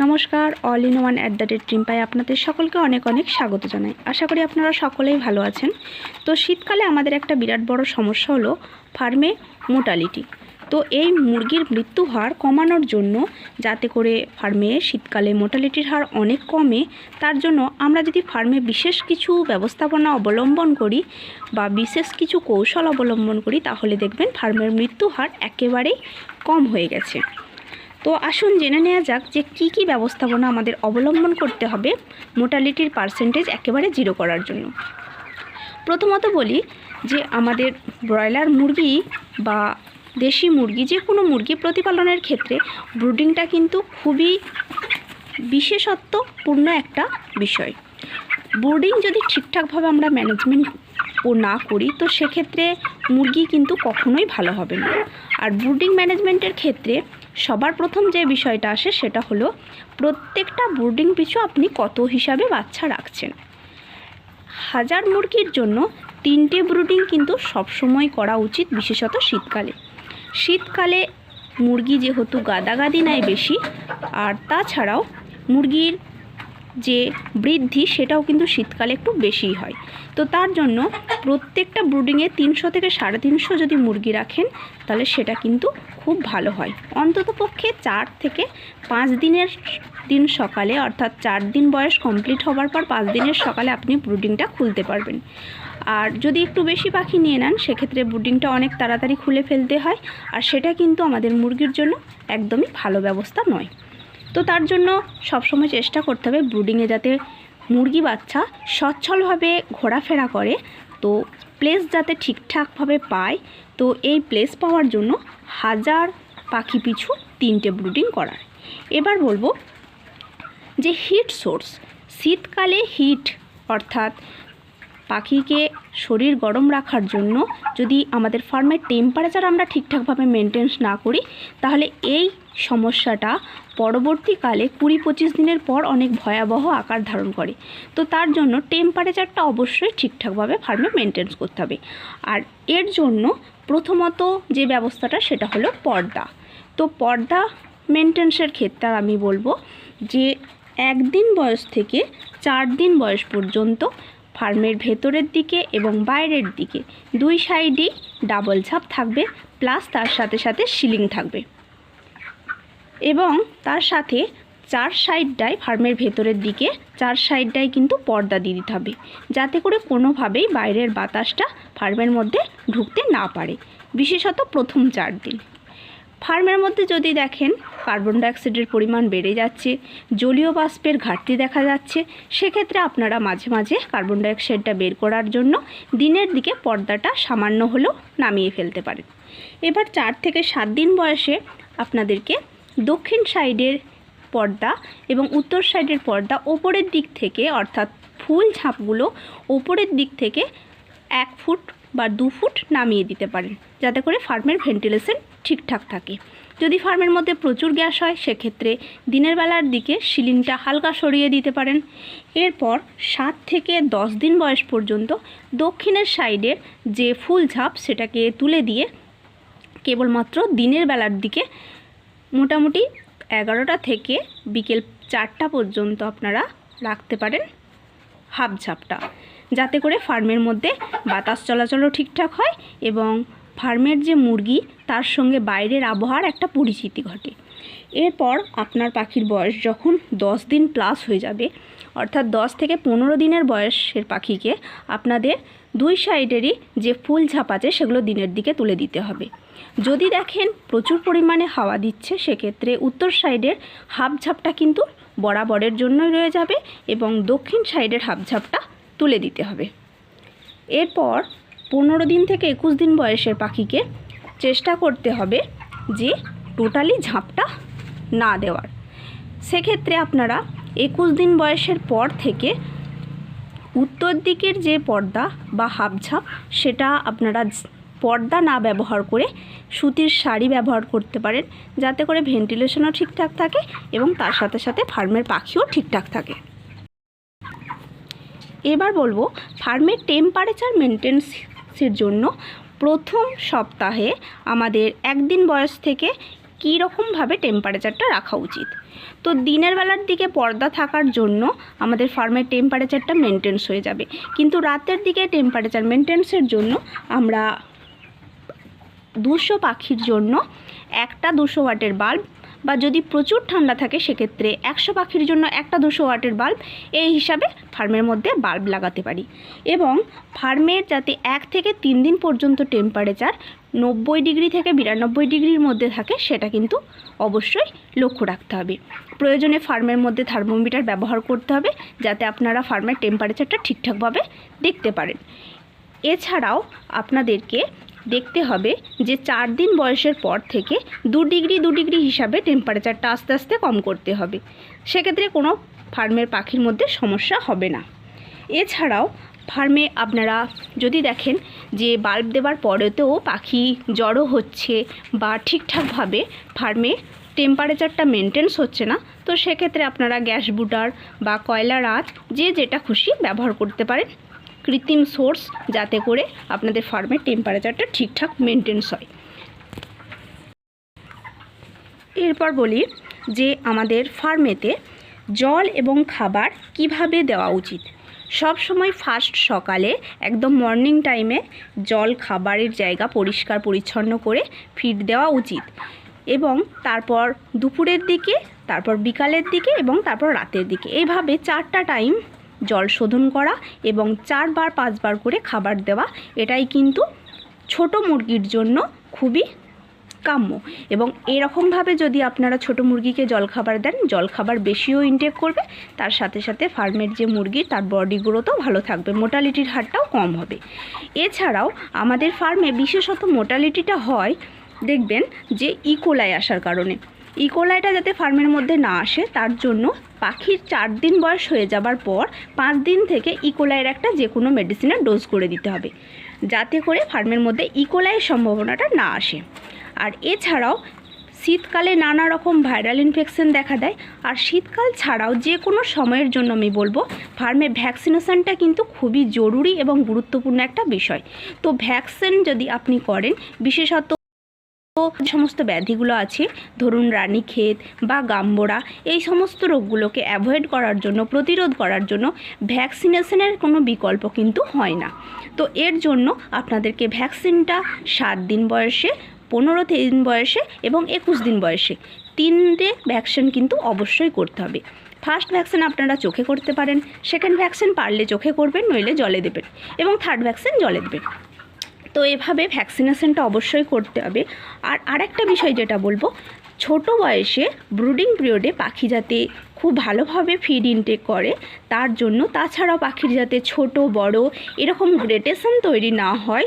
নমস্কার all in one at the rate ট্রিম্পাই আপনাদের সকলকে অনেক অনেক স্বাগত জানাই। আশা করি আপনারা সকলেই ভালো আছেন। তো শীতকালে আমাদের একটা বিরাট বড় সমস্যা হলো ফার্মে মোটালিটি। তো এই মুরগির মৃত্যু হার কমানোর জন্য যাতে করে ফার্মে শীতকালে মোটালিটির হার অনেক কমে, তার জন্য আমরা যদি ফার্মে বিশেষ কিছু ব্যবস্থাপনা অবলম্বন করি বা বিশেষ কিছু কৌশল অবলম্বন করি, তাহলে দেখবেন ফার্মের মৃত্যু হার একেবারেই কম হয়ে গেছে। তো আসুন জেনে নেওয়া যাক যে কি কি ব্যবস্থাপনা আমাদের অবলম্বন করতে হবে মোটালিটির পার্সেন্টেজ একেবারে জিরো করার জন্য। প্রথমত বলি যে আমাদের ব্রয়লার মুরগি বা দেশি মুরগি, যে কোনো মুরগি প্রতিপালনের ক্ষেত্রে ব্রুডিংটা কিন্তু খুবই বিশেষত্বপূর্ণ একটা বিষয়। ব্রুডিং যদি ঠিকঠাকভাবে আমরা ম্যানেজমেন্ট না করি, তো সেক্ষেত্রে মুরগি কিন্তু কখনোই ভালো হবে না। আর ব্রুডিং ম্যানেজমেন্টের ক্ষেত্রে সবার প্রথম যে বিষয়টা আসে সেটা হলো, প্রত্যেকটা ব্রুডিং পিছু আপনি কত হিসাবে বাচ্চা রাখছেন? হাজার মুরগির জন্য তিনটে ব্রুডিং কিন্তু সবসময় করা উচিত, বিশেষত শীতকালে। শীতকালে মুরগি যেহেতু গাদাগাদি নেয় বেশি, আর তাছাড়াও মুরগির যে বৃদ্ধি সেটাও কিন্তু শীতকালে একটু বেশিই হয়। তো তার জন্য প্রত্যেকটা ব্রুডিংয়ে তিনশো থেকে সাড়ে তিনশো যদি মুরগি রাখেন, তাহলে সেটা কিন্তু খুব ভালো হয়। অন্তত পক্ষে চার থেকে পাঁচ দিনের দিন সকালে, অর্থাৎ চার দিন বয়স কমপ্লিট হবার পর পাঁচ দিনের সকালে আপনি ব্রুডিংটা খুলতে পারবেন। আর যদি একটু বেশি পাখি নিয়ে নেন, সেক্ষেত্রে ব্রুডিংটা অনেক তাড়াতাড়ি খুলে ফেলতে হয়। আর সেটা কিন্তু আমাদের মুরগির জন্য একদমই ভালো ব্যবস্থা নয়। তো তার জন্য সবসময় চেষ্টা করতে হবে ব্রুডিংয়ে যাতে মুরগি বাচ্চা সচ্ছলভাবে ঘোরাফেরা করে। তো প্লেস যাতে ঠিকঠাকভাবে পায়, তো এই প্লেস পাওয়ার জন্য হাজার পাখি পিছু তিনটে ব্রুডিং করার। এবার বলব যে হিট সোর্স শীতকালে হিট অর্থাৎ পাখিকে শরীর গরম রাখার জন্য যদি আমাদের ফার্মের টেম্পারেচার আমরা ঠিকঠাকভাবে মেনটেন্স না করি, তাহলে এই সমস্যাটা পরবর্তীকালে কুড়ি পঁচিশ দিনের পর অনেক ভয়াবহ আকার ধারণ করে। তো তার জন্য টেম্পারেচারটা অবশ্যই ঠিকঠাকভাবে ফার্মে মেনটেন্স করতে হবে। আর এর জন্য প্রথমত যে ব্যবস্থাটা, সেটা হলো পর্দা। তো পর্দা মেনটেন্সের ক্ষেত্রে আমি বলব যে, একদিন বয়স থেকে চার দিন বয়স পর্যন্ত ফার্মের ভেতরের দিকে এবং বাইরের দিকে। দুই সাইডেই ডাবল ঝাপ থাকবে, প্লাস তার সাথে সাথে সিলিং থাকবে। এবং তার সাথে চার সাইডটায় ফার্মের ভেতরের দিকে, চার সাইডটায় কিন্তু পর্দা দিয়ে দিতে হবে, যাতে করে কোনোভাবেই বাইরের বাতাসটা ফার্মের মধ্যে ঢুকতে না পারে। বিশেষত প্রথম চার দিন। ফার্মের মধ্যে যদি দেখেন কার্বন ডাইঅক্সাইডের পরিমাণ বেড়ে যাচ্ছে, জলীয় বাষ্পের ঘাটতি দেখা যাচ্ছে। সেক্ষেত্রে আপনারা মাঝে মাঝে কার্বন ডাইঅক্সাইডটা বের করার জন্য দিনের দিকে পর্দাটা সামান্য হলেও নামিয়ে ফেলতে পারেন। এবার চার থেকে সাত দিন বয়সে আপনাদেরকে দক্ষিণ সাইডের পর্দা এবং উত্তর সাইডের পর্দা ওপরের দিক থেকে, অর্থাৎ ফুল ঝাঁপগুলো ওপরের দিক থেকে এক ফুট বা দু ফুট নামিয়ে দিতে পারেন, যাতে করে ফার্মের ভেন্টিলেশন ঠিকঠাক থাকে। যদি ফার্মের মধ্যে প্রচুর গ্যাস হয়, সেক্ষেত্রে দিনের বেলার দিকে সিলিংটা হালকা সরিয়ে দিতে পারেন। এরপর সাত থেকে দশ দিন বয়স পর্যন্ত দক্ষিণের সাইডের যে ফুল ঝাপ, সেটাকে তুলে দিয়ে কেবলমাত্র দিনের বেলার দিকে মোটামুটি এগারোটা থেকে বিকেল চারটা পর্যন্ত আপনারা রাখতে পারেন হাফ ঝাপটা। যাতে করে ফার্মের মধ্যে বাতাস চলাচলও ঠিকঠাক হয় এবং ফার্মের যে মুরগি, তার সঙ্গে বাইরের আবহাওয়ার একটা পরিচিতি ঘটে। এরপর আপনার পাখির বয়স যখন দশ দিন প্লাস হয়ে যাবে, অর্থাৎ দশ থেকে পনেরো দিনের বয়সের পাখিকে আপনাদের দুই সাইডেরই যে ফুল ঝাপ আছে, সেগুলো দিনের দিকে তুলে দিতে হবে। যদি দেখেন প্রচুর পরিমাণে হাওয়া দিচ্ছে, সেক্ষেত্রে উত্তর সাইডের হাফ ঝাপটা কিন্তু বরাবরের জন্যই রয়ে যাবে এবং দক্ষিণ সাইডের হাফ ঝাপটা তুলে দিতে হবে। এরপর পনেরো দিন থেকে একুশ দিন বয়সের পাখিকে চেষ্টা করতে হবে যে টোটালি ঝাঁপটা না দেওয়ার। সেক্ষেত্রে আপনারা একুশ দিন বয়সের পর থেকে উত্তর দিকের যে পর্দা বা হাফ ঝাপ সেটা আপনারা পর্দা না ব্যবহার করে সুতির শাড়ি ব্যবহার করতে পারেন, যাতে করে ভেন্টিলেশনও ঠিকঠাক থাকে এবং তার সাথে সাথে ফার্মের পাখিও ঠিকঠাক থাকে। এবার বলব, ফার্মের টেম্পারেচার মেনটেন্সের জন্য প্রথম সপ্তাহে আমাদের একদিন বয়স থেকে কী রকমভাবে টেম্পারেচারটা রাখা উচিত। তো দিনের বেলার দিকে পর্দা থাকার জন্য আমাদের ফার্মের টেম্পারেচারটা মেনটেন্স হয়ে যাবে। কিন্তু রাতের দিকে টেম্পারেচার মেনটেন্সের জন্য আমরা দুশো পাখির জন্য একটা দুশো ওয়াটের বাল্ব বা যদি প্রচুর ঠান্ডা থাকে সেক্ষেত্রে একশো পাখির জন্য একটা দুশো ওয়াটের বাল্ব এই হিসাবে ফার্মের মধ্যে বাল্ব লাগাতে পারি। এবং ফার্মের যাতে এক থেকে তিন দিন পর্যন্ত টেম্পারেচার নব্বই ডিগ্রি থেকে বিরানব্বই ডিগ্রির মধ্যে থাকে সেটা কিন্তু অবশ্যই লক্ষ্য রাখতে হবে। প্রয়োজনে ফার্মের মধ্যে থার্মোমিটার ব্যবহার করতে হবে যাতে আপনারা ফার্মের টেম্পারেচারটা ঠিকঠাকভাবে দেখতে পারেন। এছাড়াও আপনাদেরকে দেখতে হবে যে চার দিন বয়সের পর থেকে দু ডিগ্রি দু ডিগ্রি হিসাবে টেম্পারেচারটা আস্তে আস্তে কম করতে হবে। সেক্ষেত্রে কোনো ফার্মের পাখির মধ্যে সমস্যা হবে না। এছাড়াও ফার্মে আপনারা যদি দেখেন যে বাল্ব দেওয়ার পরেতেও পাখি জড়ো হচ্ছে বা ঠিকঠাকভাবে ফার্মে টেম্পারেচারটা মেনটেন্স হচ্ছে না, তো সেক্ষেত্রে আপনারা গ্যাস বুটার বা কয়লার আঁচ যে যেটা খুশি ব্যবহার করতে পারেন। কৃত্রিম সোর্স যাতে করে আপনাদের ফার্মের টেম্পারেচারটা ঠিকঠাক মেনটেন্স হয়। এরপর বলি যে আমাদের ফার্মেতে জল এবং খাবার কীভাবে দেওয়া উচিত? সব সময় ফার্স্ট সকালে একদম মর্নিং টাইমে জল খাবারের জায়গা পরিষ্কার পরিচ্ছন্ন করে ফিড দেওয়া উচিত এবং তারপর দুপুরের দিকে, তারপর বিকালের দিকে এবং তারপর রাতের দিকে। এইভাবে চারটা টাইম জল শোধন করা এবং চারবার, পাঁচবার করে খাবার দেওয়া। এটাই কিন্তু ছোট মুরগির জন্য খুবই কাম্য। এবং এরকমভাবে যদি আপনারা ছোট মুরগিকে জলখাবার দেন জলখাবার বেশিও ইনটেক করবে। তার সাথে সাথে ফার্মের যে মুরগি, তার বডি গ্রোথও ভালো থাকবে মোটালিটির হারটাও কম হবে। এছাড়াও আমাদের ফার্মে বিশেষত মোটালিটিটা হয়, দেখবেন যে ইকোলাই আসার কারণে। ইকোলাইটা যাতে ফার্মের মধ্যে না আসে, তার জন্য পাখির চার দিন বয়স হয়ে যাবার পর পাঁচ দিন থেকে ইকোলাইয়ের একটা যে কোনো মেডিসিনের ডোজ করে দিতে হবে, যাতে করে ফার্মের মধ্যে ইকোলাইয়ের সম্ভাবনাটা না আসে। আর এছাড়াও শীতকালে নানা রকম ভাইরাল ইনফেকশন দেখা দেয়, আর শীতকাল ছাড়াও যে কোনো সময়ের জন্য আমি বলব, ফার্মে ভ্যাকসিনেশনটা কিন্তু খুবই জরুরি এবং গুরুত্বপূর্ণ একটা বিষয়। তো ভ্যাকসিন যদি আপনি করেন, বিশেষত সমস্ত ব্যাধিগুলো আছে, ধরুন রানীক্ষেত বা গাম্বোরা, এই সমস্ত রোগগুলোকে অ্যাভয়েড করার জন্য, প্রতিরোধ করার জন্য ভ্যাকসিনেশনের কোনো বিকল্প কিন্তু হয় না। তো এর জন্য আপনাদেরকে ভ্যাকসিনটা সাত দিন বয়সে, পনেরো দিন বয়সে এবং একুশ দিন বয়সে তিনটে ভ্যাকসিন কিন্তু অবশ্যই করতে হবে। ফার্স্ট ভ্যাকসিন আপনারা চোখে করতে পারেন সেকেন্ড ভ্যাকসিন পারলে চোখে করবেন, নইলে জলে দেবেন এবং থার্ড ভ্যাকসিন জলে দেবেন। তো এভাবে ভ্যাকসিনেশনটা অবশ্যই করতে হবে। আর আরেকটা বিষয় যেটা বলব, ছোট বয়সে ব্রুডিং পিরিয়ডে পাখি যাতে খুব ভালোভাবে ফিড ইনটেক করে, তার জন্য তাছাড়াও পাখির যাতে ছোট, বড় এরকম গ্রেটেশন তৈরি না হয়,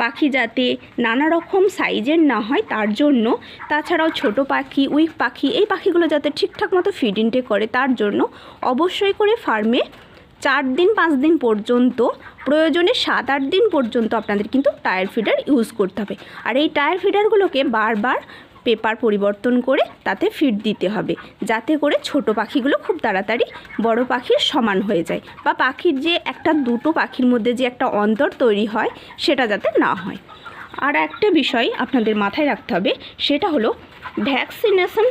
পাখি যাতে নানা রকম সাইজের না হয়, তার জন্য তাছাড়াও ছোট পাখি উইক পাখি, এই পাখিগুলো যাতে ঠিকঠাক মতো ফিড ইনটেক করে, তার জন্য অবশ্যই করে ফার্মে চার দিন, পাঁচ দিন পর্যন্ত, প্রয়োজনে সাত আট দিন পর্যন্ত আপনাদের কিন্তু টায়ার ফিডার ইউজ করতে হবে। আর এই টায়ার ফিডারগুলোকে বারবার পেপার পরিবর্তন করে তাতে ফিড দিতে হবে, যাতে করে ছোট পাখিগুলো খুব তাড়াতাড়ি বড় পাখির সমান হয়ে যায় বা পাখির যে একটা দুটো পাখির মধ্যে যে একটা অন্তর তৈরি হয়, সেটা যাতে না হয়। আর একটা বিষয় আপনাদের মাথায় রাখতে হবে, সেটা হলো ভ্যাকসিনেশন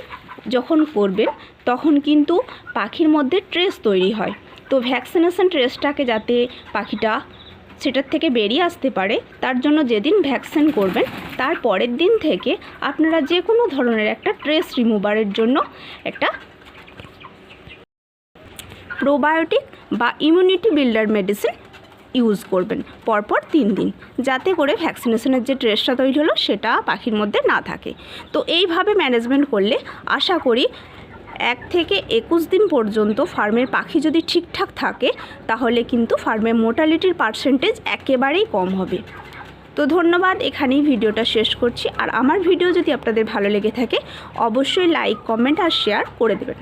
যখন করবেন, তখন কিন্তু পাখির মধ্যে ট্রেস তৈরি হয়। তো ভ্যাকসিনেশন ট্রেসটাকে যাতে পাখিটা সেটার থেকে বেরিয়ে আসতে পারে, তার জন্য যেদিন ভ্যাকসিন করবেন, তার পরের দিন থেকে আপনারা যে কোনো ধরনের একটা ট্রেস রিমুভারের জন্য একটা প্রোবায়োটিক বা ইমিউনিটি বিল্ডার মেডিসিন ইউজ করবেন পরপর তিন দিন, যাতে করে ভ্যাকসিনেশনের যে ট্রেসটা তৈরি হলো সেটা পাখির মধ্যে না থাকে। তো এইভাবে ম্যানেজমেন্ট করলে আশা করি এক থেকে একুশ দিন পর্যন্ত ফার্মের পাখি যদি ঠিকঠাক থাকে, তাহলে কিন্তু ফার্মের মোটালিটির পার্সেন্টেজ একেবারেই কম হবে। তো ধন্যবাদ, এখানেই ভিডিওটা শেষ করছি। আর আমার ভিডিও যদি আপনাদের ভালো লেগে থাকে, অবশ্যই লাইক, কমেন্ট আর শেয়ার করে দেবেন।